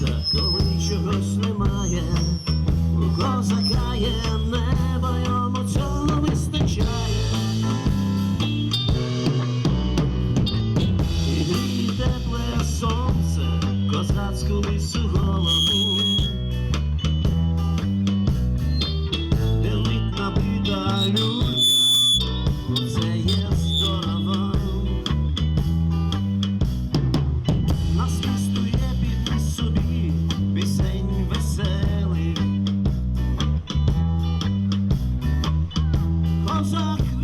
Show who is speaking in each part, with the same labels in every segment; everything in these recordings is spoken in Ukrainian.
Speaker 1: сонце, коли чогось немає, у козака є небо, йому цього вистачає. І гріє тепле сонце, козацьку лису голову. Делить набита люлька, це є здорово.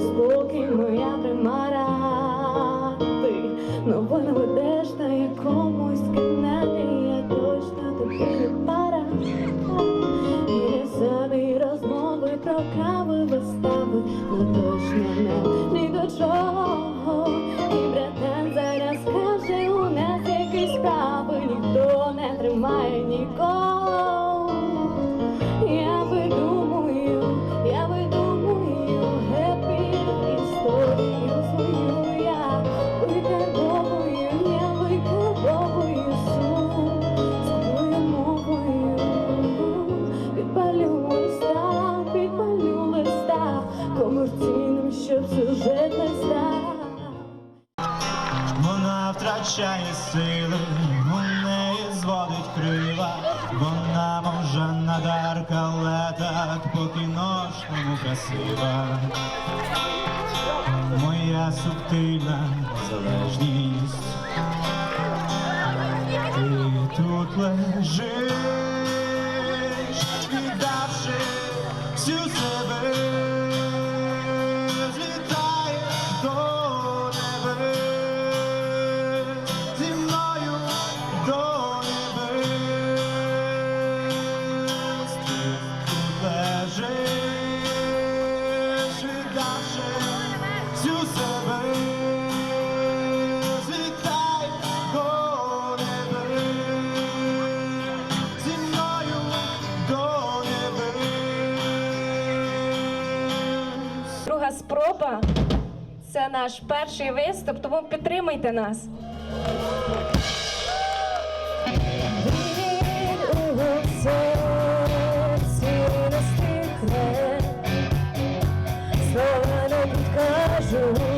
Speaker 2: спокій моя примара, ти новини ведеш на якомусь каналі, я точно тобі не пара. І самі розмови про кави, вистави, ну точно не ні до чого.
Speaker 3: надзвичайні сили, у неї зводить крила, вона мовжана дарка, але поки по-кіношному красива, моя субтильна залежність, і тут лежить.
Speaker 2: спроба.
Speaker 4: Це наш перший виступ,
Speaker 2: тому підтримайте нас. Слова не підкажу.